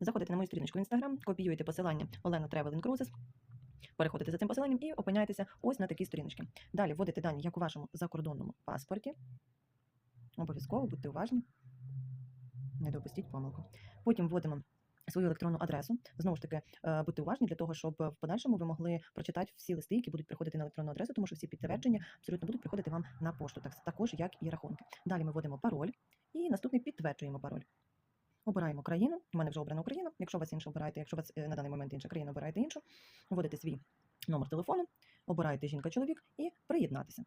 заходите на мою сторіночку в інстаграм, копіюєте посилання Олена Traveling Cruises, переходите за цим посиланням і опиняєтеся ось на такій сторіночці. Далі вводите дані, як у вашому закордонному паспорті. Обов'язково будьте уважні. Не допустіть помилку. Потім вводимо свою електронну адресу. Знову ж таки, е, будьте уважні для того, щоб в подальшому ви могли прочитати всі листи, які будуть приходити на електронну адресу, тому що всі підтвердження абсолютно будуть приходити вам на пошту, так також як і рахунки. Далі ми вводимо пароль і наступний підтверджуємо пароль. Обираємо країну. У мене вже обрана Україна. Якщо у вас інша обираєте, якщо вас е, на даний момент інша країна, обираєте іншу, вводите свій номер телефону, обираєте жінка-чоловік і приєднатися.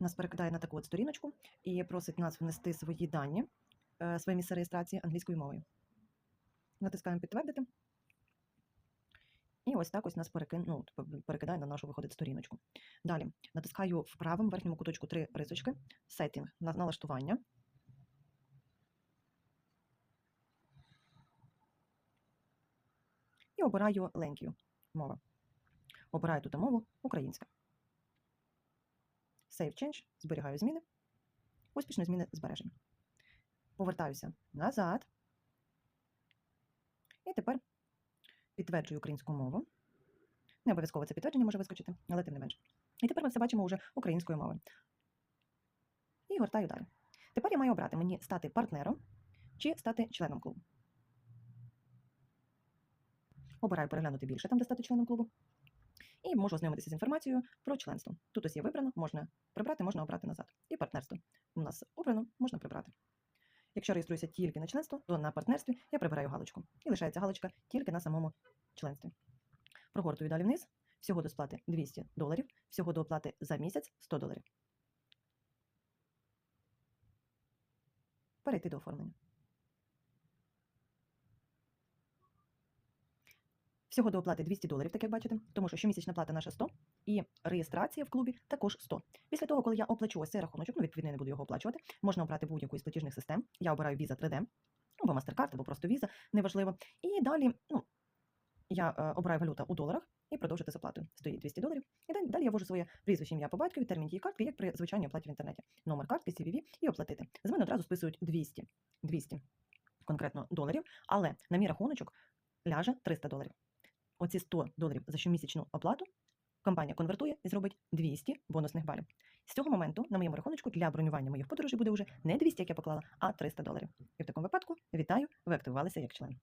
Нас перекидає на таку от сторіночку і просить нас внести свої дані, е, своє місце реєстрації англійською мовою. Натискаємо підтвердити. І ось так ось нас перекин... ну, перекидає на нашу виходить сторіночку. Далі натискаю в правому верхньому куточку три рисочки, сеттінг, на налаштування. І обираю ленкію мова. Обираю тут мову українська. Save change, зберігаю зміни. Успішно зміни збережені. Повертаюся назад. І тепер підтверджую українську мову. Не обов'язково це підтвердження може вискочити, але тим не менше. І тепер ми все бачимо вже українською мовою. І гортаю далі. Тепер я маю обрати мені стати партнером чи стати членом клубу. Обираю переглянути більше там, де стати членом клубу. І можу ознайомитися з інформацією про членство. Тут ось є вибрано, можна прибрати, можна обрати назад. І партнерство. У нас обрано, можна прибрати. Якщо реєструюся тільки на членство, то на партнерстві я прибираю галочку. І лишається галочка тільки на самому членстві. Прогортую далі вниз. Всього до сплати 200 доларів, всього до оплати за місяць 100 доларів. Перейти до оформлення. Всього до оплати 200 доларів, так як бачите, тому що щомісячна плата наша 100, і реєстрація в клубі також 100. Після того, коли я оплачу ось цей рахуночок, ну відповідно я не буду його оплачувати, можна обрати будь-яку із платіжних систем. Я обираю Visa 3D, або MasterCard, або просто Visa, неважливо. І далі, ну, я е, обираю валюта у доларах і продовжити з оплатою. Стоїть 200 доларів. І далі, я ввожу своє прізвище ім'я по батькові, термін дії картки, як при звичайній оплаті в інтернеті. Номер картки, CVV і оплатити. З мене одразу списують 200, 200 конкретно доларів, але на мій рахуночок ляже 300 доларів. Оці 100 доларів за щомісячну оплату компанія конвертує і зробить 200 бонусних балів. З цього моменту на моєму рахуночку для бронювання моїх подорожей буде вже не 200, як я поклала, а 300 доларів. І в такому випадку вітаю, ви активувалися як член.